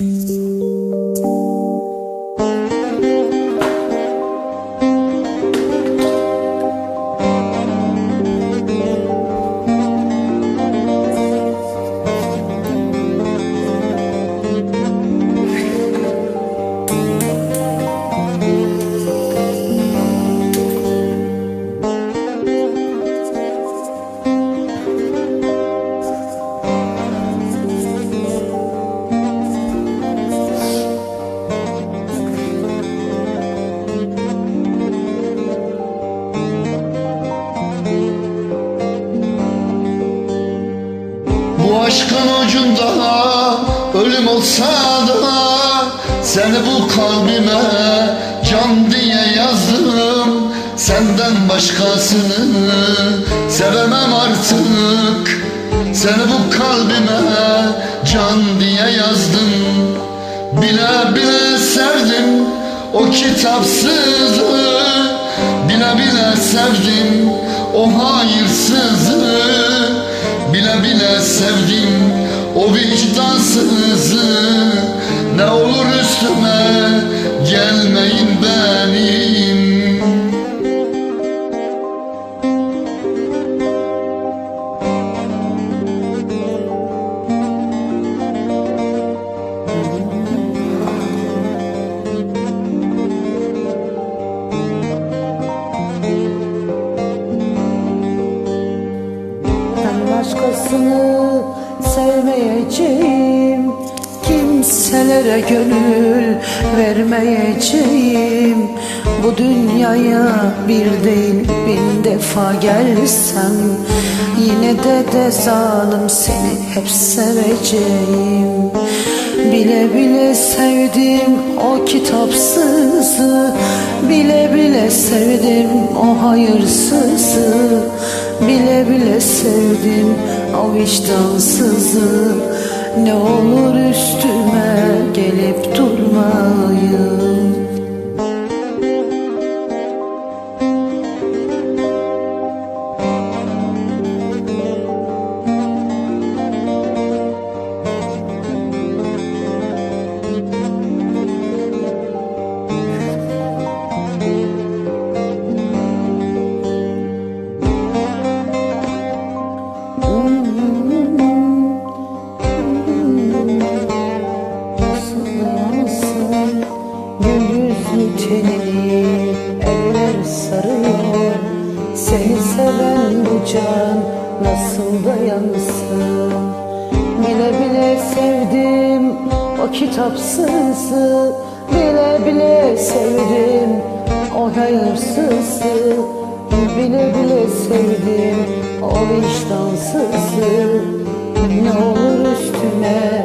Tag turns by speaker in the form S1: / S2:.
S1: Bu aşkın ucunda ölüm olsa da Seni bu kalbime can diye yazdım. Senden başkasını sevemem artık. Seni bu kalbime can diye yazdım. Bile bile sevdim o kitapsızı. Bile bile sevdim o hayırsızı Bile sevdim. O vicdansızı
S2: başkasını sevmeyeceğim Kimselere gönül vermeyeceğim Bu dünyaya bir değil bin defa gelsem Yine de de zalim seni hep seveceğim. Bile bile sevdim o kitapsızı Bile bile sevdim o hayırsızı Bile bile sevdim o vicdansızı Ne olur üstüme gelip durmayın. Nasıl eller sarıyor. Seni seven bu can nasıl dayansın? Bile bile sevdim o kitapsızı. Bile bile sevdim o hayırsızı. Bile bile sevdim o vicdansızı. Ne olur üstüme